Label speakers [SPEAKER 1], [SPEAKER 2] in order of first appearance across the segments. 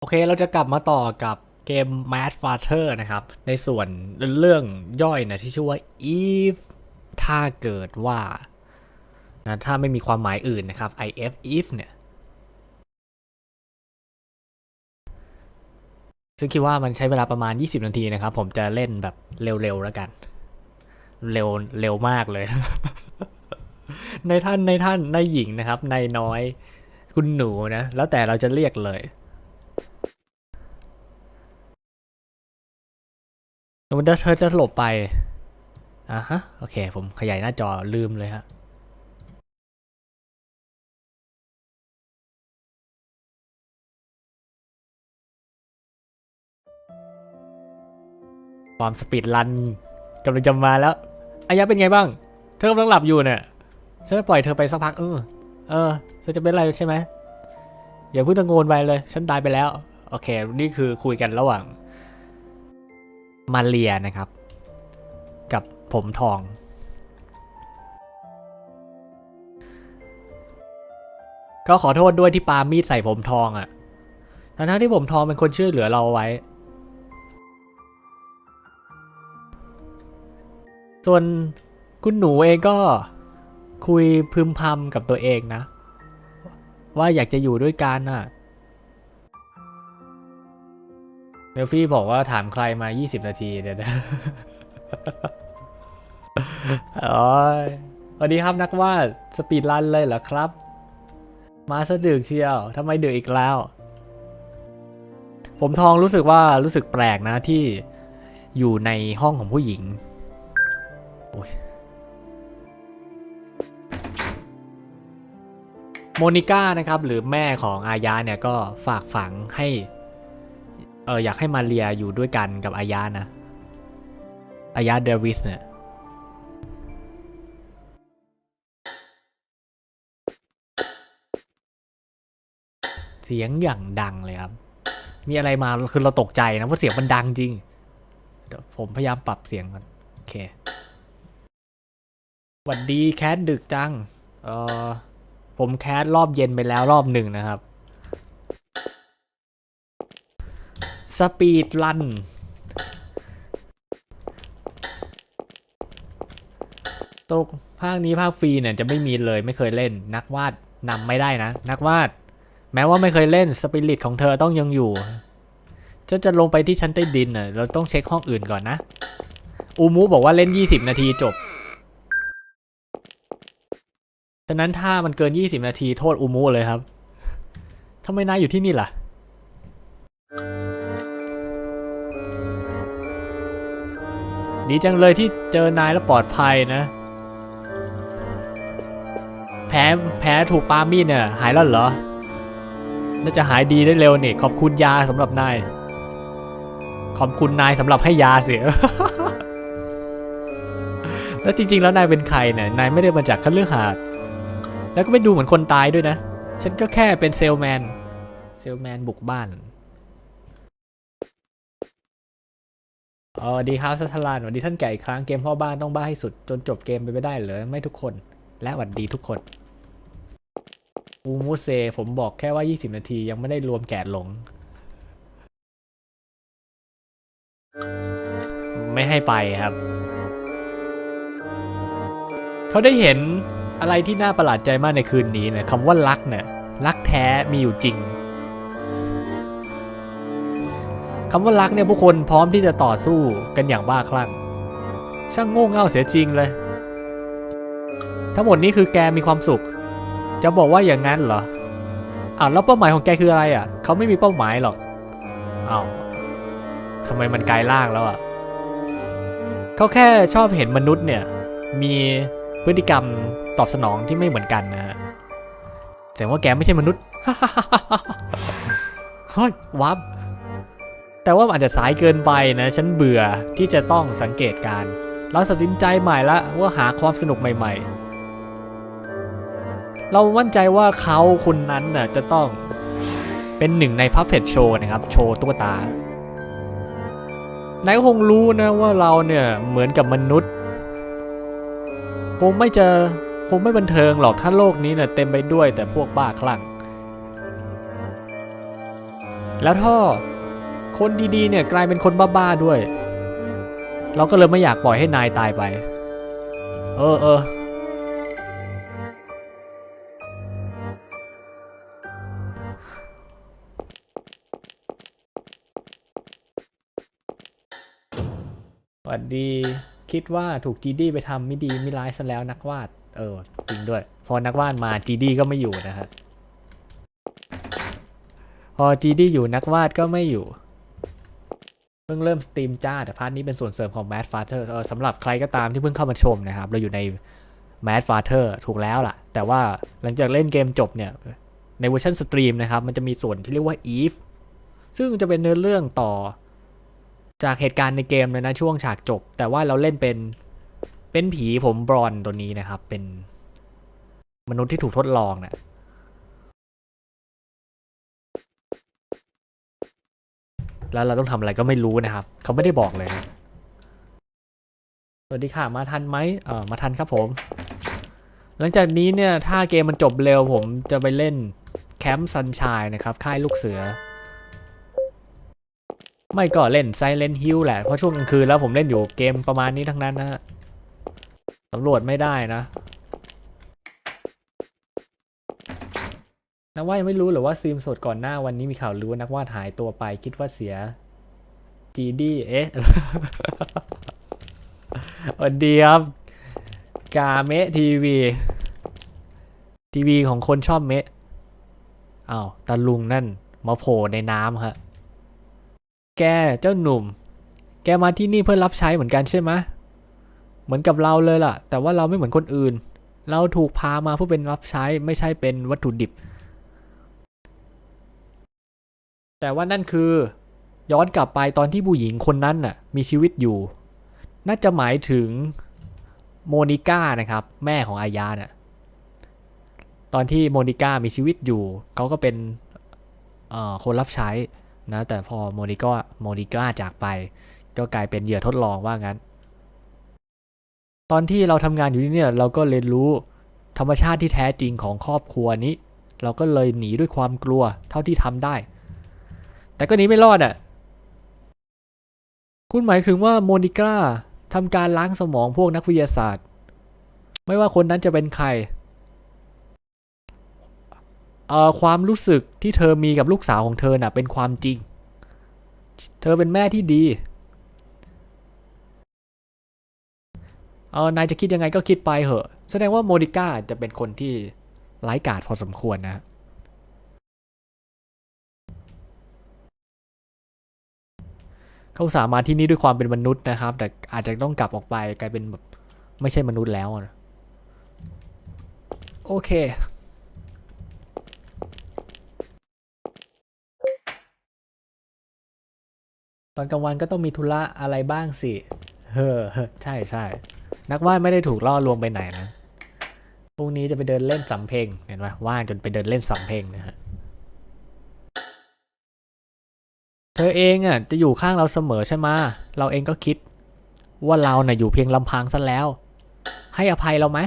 [SPEAKER 1] โอเค เราจะกลับมาต่อกับเกม Mad Father นะครับ ในส่วนเรื่องย่อยนะที่ชื่อว่า if ถ้าเกิดว่านะถ้าไม่มีความหมายอื่นนะครับ if if เนี่ย ซึ่งคิดว่ามันใช้เวลาประมาณ 20 นาทีนะครับ ผมจะเล่นแบบเร็วๆแล้วกัน เร็วเร็วมากเลย ในท่านในท่านในหญิงนะครับ ในน้อย คุณหนูนะ แล้วแต่เราจะเรียกเลย สมมติถ้าเธอจะสลบไปอะฮะ โอเค ผมขยายหน้าจอลืมเลยฮะความสปีดรันกำลังจะมาแล้วอายะเป็นไงบ้าง เธอกำลังหลับอยู่เนี่ยฉันจะปล่อยเธอไปสักพักเออเออเธอจะเป็นอะไรใช่ไหมอย่าเพิ่งตะโกนไปเลย ฉันตายไปแล้ว โอเค นี่คือคุยกันระหว่าง มาเรียนะครับ กับผมทอง ก็ขอโทษด้วยที่ปามีดใส่ผมทองอะ่ะทั้งที่ผมทองเป็นคนช่วยเหลือเราเอาไว้ ส่วนคุณหนูเองก็คุยพึมพำกับตัวเองนะ ว่าอยากจะอยู่ด้วยกันน่ะ เมลฟี่บอกว่าถามใครมา 20 นาทีเดี๋ยวนะโอ้ยสวัสดีครับนักวาดสปีดรันเลยเหรอครับ มาสะดึกเชียวทำไมดึกอีกแล้ว ผมทองรู้สึกว่ารู้สึกแปลกนะที่อยู่ในห้องของผู้หญิงโอ้ยโมนิก้านะครับ หรือแม่ของอายาเนี่ยก็ฝากฝังให้ เอออยากให้มาเรียอยู่ด้วยกันกับอายานะ อายาเดวิสเนี่ย เสียงอย่างดังเลยครับ มีอะไรมาคือเราตกใจนะเพราะเสียงมันดังจริง เดี๋ยวผมพยายามปรับเสียงก่อน โอเคสวัสดีแคทดึกจัง เออผมแคสรอบเย็นไปแล้วรอบหนึ่งนะครับ สปีดรัน ตกภาคนี้ภาคฟรีเนี่ยจะไม่มีเลยไม่เคยเล่น นักวาดนำไม่ได้นะ นักวาด แม้ว่าไม่เคยเล่นสปิริตของเธอต้องยังอยู่จะจะลงไปที่ชั้นใต้ดินเน่ะเราต้องเช็คห้องอื่นก่อนนะ อูมูบอกว่าเล่น 20 นาทีจบ ฉะนั้นถ้ามันเกิน 20 นาทีโทษอูมูเลยครับทำไมนายอยู่ที่นี่ล่ะ ดีจังเลยที่เจอนายแล้วปลอดภัยนะ แพ้แพ้ถูกปามีดเนี่ยหายแล้วเหรอ น่าจะหายดีได้เร็วนี่ขอบคุณยาสำหรับนาย ขอบคุณนายสำหรับให้ยาสิแล้วจริง ๆ แล้วนายเป็นใครเนี่ย นายไม่ได้มาจากคันเลือกหาด แล้วก็ไม่ดูเหมือนคนตายด้วยนะ ฉันก็แค่เป็นเซลแมน เซลแมนบุกบ้าน อ๋อดีครับสัทลานสวัสดีท่านแก่อีกครั้งเกมพ่อบ้านต้องบ้าให้สุดจนจบเกมไปไม่ได้เหรอไม่ทุกคน และหวัดดีทุกคนอูมูเซผมบอกแค่ว่า 20 นาทียังไม่ได้รวมแกะหลง ไม่ให้ไปครับ เขาได้เห็นอะไรที่น่าประหลาดใจมากในคืนนี้เนี่ยคำว่ารักเนี่ยรักแท้มีอยู่จริง คำว่ารักเนี่ยผู้คนพร้อมที่จะต่อสู้กันอย่างบ้าคลั่ง ช่างโง่เง่าเสียจริงเลย ทั้งหมดนี้คือแกมีความสุข จะบอกว่าอย่างนั้นเหรออ้าวแล้วเป้าหมายของแกคืออะไรอะ เขาไม่มีเป้าหมายหรอกอ้าวทำไมมันกลายร่างแล้วอะเขาแค่ชอบเห็นมนุษย์เนี่ย มีพฤติกรรมตอบสนองที่ไม่เหมือนกันนะฮะแสดงว่าแกไม่ใช่มนุษย์เฮ้ยวับ แต่ว่าอาจจะสายเกินไปนะฉันเบื่อที่จะต้องสังเกตการ เราตัดสินใจใหม่ละว่าหาความสนุกใหม่ ๆ เรามั่นใจว่าเขาคนนั้นน่ะจะต้องเป็นหนึ่งในพับเพจโชว์นะครับ โชว์ตุ๊กตานายก็คงรู้นะว่าเราเนี่ยเหมือนกับมนุษย์คงไม่เจอคงไม่บันเทิงหรอกถ้าโลกนี้เนี่ยเต็มไปด้วยแต่พวกบ้าคลั่ง แล้วถ้า คนดีๆเนี่ยกลายเป็นคนบ้าๆด้วย เราก็เลยไม่อยากปล่อยให้นายตายไป เออเออสวัสดีคิดว่าถูกจีดี้ไปทำไม่ดีไม่ร้ายซะแล้วนักวาด เออ จริงด้วย พอนักวาดมาจีดี้ก็ไม่อยู่นะฮะพอจีดี้อยู่นักวาดก็ไม่อยู่ พิ่งเริ่มสตรีมจ้า แต่พาร์ทนี้เป็นส่วนเสริมของ Mad Father เออสำหรับใครก็ตามที่เพิ่งเข้ามาชมนะครับ เราอยู่ใน Mad Father ถูกแล้วล่ะ แต่ว่าหลังจากเล่นเกมจบเนี่ย ในเวอร์ชันสตรีมนะครับ มันจะมีส่วนที่เรียกว่า Eve ซึ่งจะเป็นเนื้อเรื่องต่อจากเหตุการณ์ในเกมเลยนะ ช่วงฉากจบ แต่ว่าเราเล่นเป็นเป็นผีผมบรอนตัวนี้นะครับ เป็นมนุษย์ที่ถูกทดลองนะ แล้วเราต้องทำอะไรก็ไม่รู้นะครับ เขาไม่ได้บอกเลยนะสวัสดีค่ะ มาทันไหมเออมาทันครับผม หลังจากนี้เนี่ย ถ้าเกมมันจบเร็วผมจะไปเล่นแคมป์ซันช n ยนะครับ ค่ายลูกเสือ ไม่ก็เล่น Silent Hill แหละ เพราะช่วงกลางคืนแล้วผมเล่นอยู่เกมประมาณนี้ทั้งนั้นนะฮะสำรวจไม่ได้นะ นักวาดยังไม่รู้หรือว่าซีมสดก่อนหน้าวันนี้มีข่าวรู้นักวาดหายตัวไปคิดว่าเสียจีดีเอ๊ะสวัสดีครับกาเมะทีวีทีวีของคนชอบเมะอ้าวตาลุงนั่นมาโผล่ในน้ำฮะแกเจ้าหนุ่ม แกมาที่นี่เพื่อรับใช้เหมือนกันใช่ไหมเหมือนกับเราเลยล่ะ แต่ว่าเราไม่เหมือนคนอื่น เราถูกพามาเพื่อเป็นรับใช้ไม่ใช่เป็นวัตถุดิบ แต่ว่านั่นคือย้อนกลับไปตอนที่ผู้หญิงคนนั้นน่ะมีชีวิตอยู่ น่าจะหมายถึงโมนิก้านะครับ แม่ของอายาน่ะตอนที่โมนิก้ามีชีวิตอยู่เขาก็เป็นคนรับใช้นะแต่พอโมนิก้าโมนิก้าจากไป ก็กลายเป็นเหยื่อทดลองว่างั้น ตอนที่เราทำงานอยู่ที่นี่เราก็เรียนรู้ธรรมชาติที่แท้จริงของครอบครัวนี้ เราก็เลยหนีด้วยความกลัวเท่าที่ทำได้ แต่ก็นี้ไม่รอดอะ คุณหมายถึงว่าโมนิก้าทำการล้างสมองพวกนักวิทยาศาสตร์ ไม่ว่าคนนั้นจะเป็นใครเอ่อความรู้สึกที่เธอมีกับลูกสาวของเธอน่ะ เป็นความจริง เธอเป็นแม่ที่ดีเออนายจะคิดยังไงก็คิดไปเหอะ แสดงว่าโมดิก้าจะเป็นคนที่ไร้กาจพอสมควรนะ เขาสามารถที่นี่ด้วยความเป็นมนุษย์นะครับ แต่อาจจะต้องกลับออกไปกลายเป็นแบบไม่ใช่มนุษย์แล้วนะโอเคตอนกลางวันก็ต้องมีธุระอะไรบ้างสิเฮ้อใช่ใช่ นักวาดไม่ได้ถูกล่อลวงไปไหนนะ พรุ่งนี้จะไปเดินเล่นสำเพ็งเห็นไหมว่างจนไปเดินเล่นสำเพ็งนะฮะ เธอเองอะจะอยู่ข้างเราเสมอใช่ไหมเราเองก็คิด ว่าเราน่ะอยู่เพียงลำพังซะแล้ว ให้อภัยเราไหม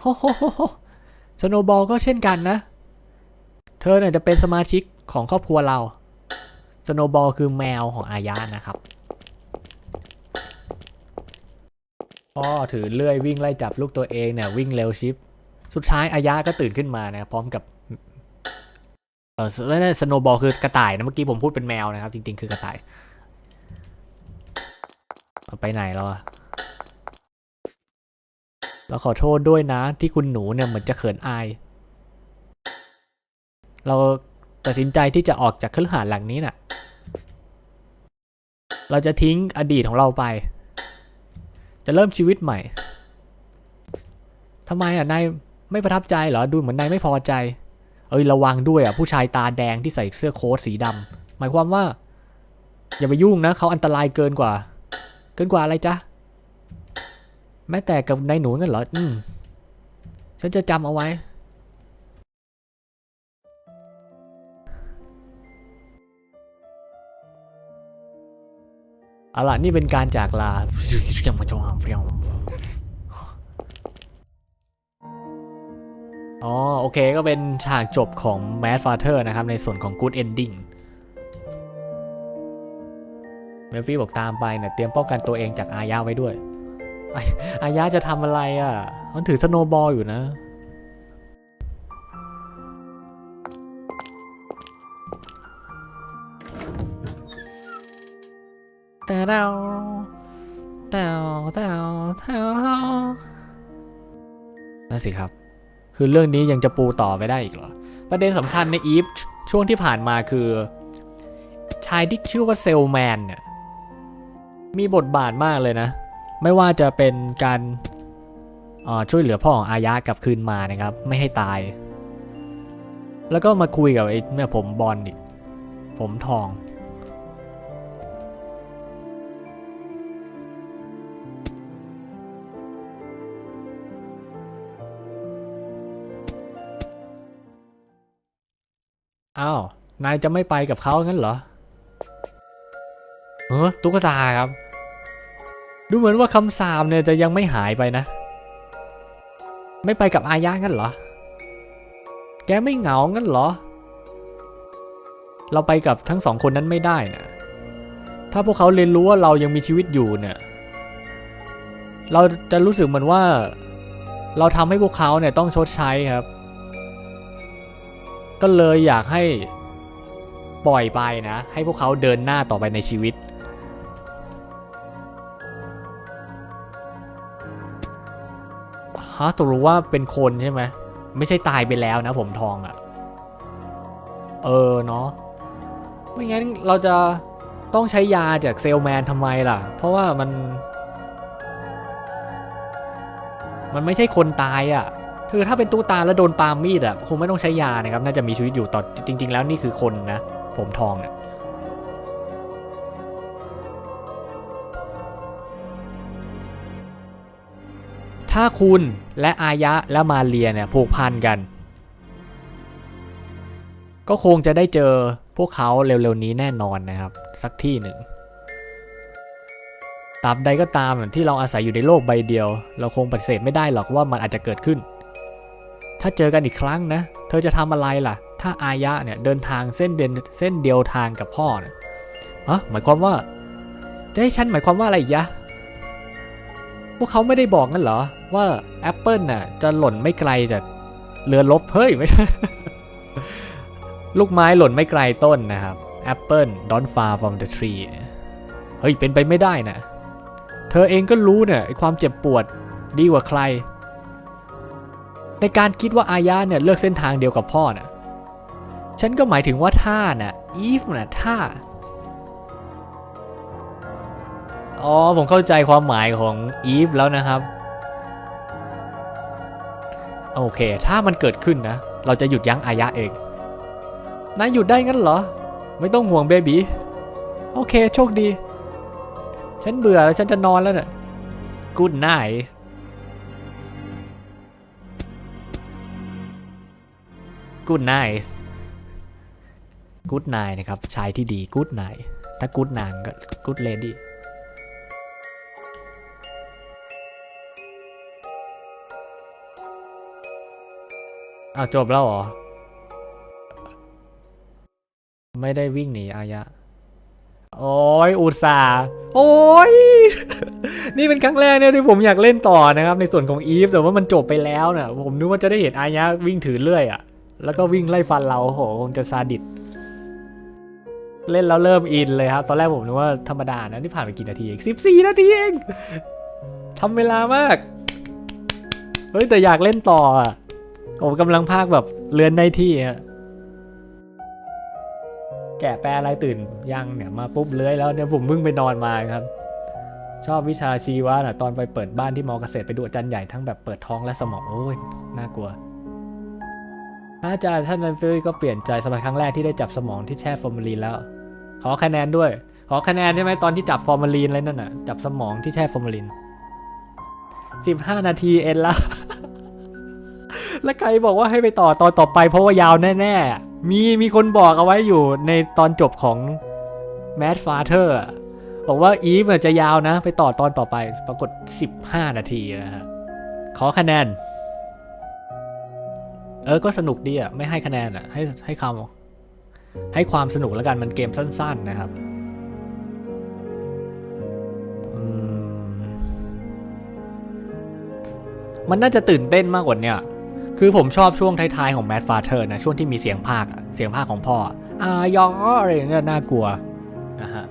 [SPEAKER 1] โฮโฮโฮสโนบอลก็เช่นกันนะ เธอเนี่ยจะเป็นสมาชิกของครอบครัวเรา สโนบอลคือแมวของอายะนะครับพ่อถือเลื่อยวิ่งไล่จับลูกตัวเองเนี่ยวิ่งเร็วชิป สุดท้ายอายะก็ตื่นขึ้นมานะพร้อมกับ เออแล้วสโนบอลคือกระต่ายนะเมื่อกี้ผมพูดเป็นแมวนะครับ จริง ๆ คือกระต่ายไปไหนแล้วอะเราขอโทษด้วยนะ ที่คุณหนูเนี่ยเหมือนจะเขินอาย เราตัดสินใจที่จะออกจากคฤหาสน์หลังนี้น่ะ เราจะทิ้งอดีตของเราไป จะเริ่มชีวิตใหม่ทำไมอะนายไม่ประทับใจเหรอดูเหมือนนายไม่พอใจ เอ้ยระวังด้วยอะผู้ชายตาแดงที่ใส่เสื้อโค้ทสีดำหมายความว่า อย่าไปยุ่งนะเขาอันตรายเกินกว่า เกินกว่าอะไรจ๊ะแม้แต่กับนายหนูงั้นเหรออืมฉันจะจำเอาไว้ เอาล่ะนี่เป็นการจากลา อ๋อโอเคก็เป็นฉากจบของ Mad Father นะครับ ในส่วนของ Good Ending เมลฟี่บอกตามไปเนี่ยเตรียมป้องกันตัวเองจากอายาไว้ด้วย อาอายาจะทำอะไรอะ มันถือสโนว์บอลอยู่นะ แต่เราแต่แต่แต่นั่นสิครับ คือเรื่องนี้ยังจะปูต่อไปได้อีกเหรอ ประเด็นสำคัญในอีฟช่วงที่ผ่านมาคือ ชายที่ชื่อว่าเซลแมนเนี่ยมีบทบาทมากเลยนะ ไม่ว่าจะเป็นการช่วยเหลือพ่อของอายะกลับคืนมานะครับ ไม่ให้ตาย แล้วก็มาคุยกับไอ้เนี่ยผมบอลอีก ผมทอง อ้าว นายจะไม่ไปกับเขางั้นเหรอเออตุ๊กตาครับ ดูเหมือนว่าคำสาปเนี่ยจะยังไม่หายไปนะ ไม่ไปกับอายะงั้นเหรอ แกไม่เหงางั้นเหรอ เราไปกับทั้งสองคนนั้นไม่ได้นะถ้าพวกเขาเรียนรู้ว่าเรายังมีชีวิตอยู่เนี่ย เราจะรู้สึกเหมือนว่า เราทำให้พวกเขาเนี่ยต้องชดใช้ครับ ก็เลยอยากให้ปล่อยไปนะ ให้พวกเขาเดินหน้าต่อไปในชีวิต ฮะตกลงว่าเป็นคนใช่ไหม ไม่ใช่ตายไปแล้วนะผมทองอะ่ะ เออเนาะ ไม่งั้นเราจะต้องใช้ยาจากเซลแมนทำไมล่ะ เพราะว่ามัน มันไม่ใช่คนตายอะ่ะ คือถ้าเป็นตู้ตาแล้วโดนปาล์มมีดอะคงไม่ต้องใช้ยานะครับ น่าจะมีชีวิตอยู่ต่อจริง ๆ แล้วนี่คือคนนะ ผมทองเนี่ยถ้าคุณและอายะและมาเรียเนี่ยผูกพันกัน ก็คงจะได้เจอพวกเขาเร็วๆนี้แน่นอนนะครับ สักที่หนึ่งตราบใดก็ตามที่เราอาศัยอยู่ในโลกใบเดียว เราคงปฏิเสธไม่ได้หรอกว่ามันอาจจะเกิดขึ้น ถ้าเจอกันอีกครั้งนะ เธอจะทำอะไรล่ะ ถ้าอายะเนี่ยเดินทางเส้นเดินเส้นเดียวทางกับพ่อเนี่ยฮะหมายความว่า จะให้ฉันหมายความว่าอะไรยะ พวกเขาไม่ได้บอกงั้นเหรอ ว่าแอปเปิลน่ะจะหล่นไม่ไกลจากเรือลบเฮ้ยไม่ใช่ลูกไม้หล่นไม่ไกลต้นนะครับแอปเปิล don't far from the tree เฮ้ยเป็นไปไม่ได้นะ เธอเองก็รู้เนี่ยความเจ็บปวดดีกว่าใคร ในการคิดว่าอายะเนี่ยเลือกเส้นทางเดียวกับพ่อน่ะฉันก็หมายถึงว่าท่าน่ะอีฟน่ะท่าอ๋อผมเข้าใจความหมายของอีฟแล้วนะครับ โอเค ถ้ามันเกิดขึ้นนะ เราจะหยุดยั้งอายะเอง นายหยุดได้งั้นเหรอ ไม่ต้องห่วงเบบีโอเค โชคดี ฉันเบื่อแล้วฉันจะนอนแล้วเนะ่ะ Good night Good night Good night นะครับ ชายที่ดี Good night ถ้า Good นางก็ Good lady อ้าจบแล้วเหรอ ไม่ได้วิ่งหนีอายะ โอ้ยอุตส่าห์โอ้ย นี่เป็นครั้งแรกเนี่ยที่ผมอยากเล่นต่อนะครับ ในส่วนของอีฟแต่ว่ามันจบไปแล้วเนี่ยผมนึกว่าจะได้เห็นอายะวิ่งถือเลื่อยอะ แล้วก็วิ่งไล่ฟันเราโหคงจะซาดิสเล่นแล้วเริ่มอินเลยครับ ตอนแรกผมนึกว่าธรรมดานะที่ผ่านไปกี่นาทีเองสิบสี่นาทีเองทำเวลามาก เฮ้ย แต่อยากเล่นต่ออะผมกำลังพากแบบเลือนได้ที่อะแกะแปลอะไรตื่นยังเนี่ยมาปุ๊บเลื้อยแล้วเนี่ยผมเพิ่งไปนอนมาครับ ชอบวิชาชีวะนะตอนไปเปิดบ้านที่มอเกษตรไปดูอาจารย์ใหญ่ทั้งแบบเปิดท้องและสมองโอ้ยน่ากลัว อาจารย์ท่านนั้นฟิลก็เปลี่ยนใจสำหรับครั้งแรกที่ได้จับสมองที่แช่ฟอร์มาลีนแล้ว ขอคะแนนด้วย ขอคะแนนใช่ไหมตอนที่จับฟอร์มาลีนอะไรนั่นน่ะ จับสมองที่แช่ฟอร์มาลีนสิบห้านาทีเอ็นละ แล้วใครบอกว่าให้ไปต่อตอนต่อไปเพราะว่ายาวแน่ ๆ มีมีคนบอกเอาไว้อยู่ในตอนจบของ Mad Father อะบอกว่าอีฟจะยาวนะ ไปต่อตอนต่อไป ปรากฏ 15 นาทีนะฮะ ขอคะแนน เออก็สนุกดีอะไม่ให้คะแนนอะให้ให้คำให้ความสนุกแล้วกันมันเกมสั้น ๆ นะครับมันน่าจะตื่นเต้นมากกว่านี่คือผมชอบช่วงท้ายๆของแมดฟาเธอร์นะ ช่วงที่มีเสียงภาค เสียงภาคของพ่อ อายออะไรเนี่ยน่ากลัวนะฮะ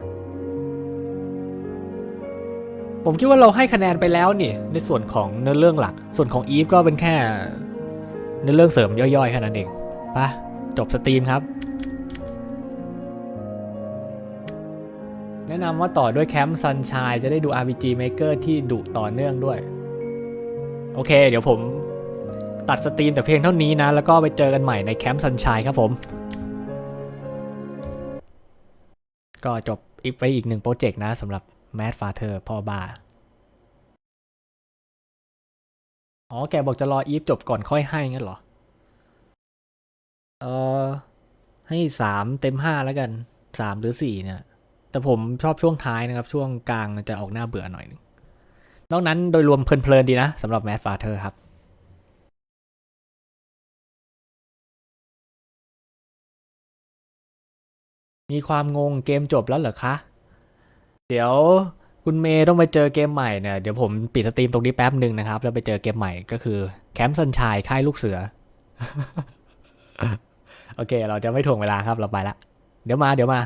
[SPEAKER 1] ผมคิดว่าเราให้คะแนนไปแล้วนี่ ในส่วนของเนื้อเรื่องหลัก ส่วนของอีฟก็เป็นแค่ เนื้อเรื่องเสริมย่อยๆแค่นั้นเองปะจบสตรีมครับ แนะนำว่าต่อด้วยแคมป์ซันช e จะได้ดู RPG Maker ที่ดุต่อเนื่องด้วย โอเค เดี๋ยวผมตัดสตรีมแต่เพียงเท่านี้นะ แล้วก็ไปเจอกันใหม่ในแคมป์ซันช e ครับผม ก็จบอีกไปอีกหนึ่งโปรเจกต์นะสำหรับ Mad Father พ่อบา อ๋อ แกบอกจะรออีฟจบก่อนค่อยให้งั้นเหรอ เออ ให้สามเต็มห้าแล้วกัน สามหรือสี่เนี่ย แต่ผมชอบช่วงท้ายนะครับ ช่วงกลางจะออกหน้าเบื่อหน่อยนึง นอกนั้นโดยรวมเพลินๆดีนะสำหรับ Mad Father ครับมีความงงเกมจบแล้วเหรอคะ เดี๋ยว คุณเมย์ต้องไปเจอเกมใหม่เนี่ย เดี๋ยวผมปิดสตรีมตรงนี้แป๊บหนึ่งนะครับ แล้วไปเจอเกมใหม่ก็คือแคมป์สันชายค่ายลูกเสือ โอเค เราจะไม่ถ่วงเวลาครับเราไปละ เดี๋ยวมาเดี๋ยวมา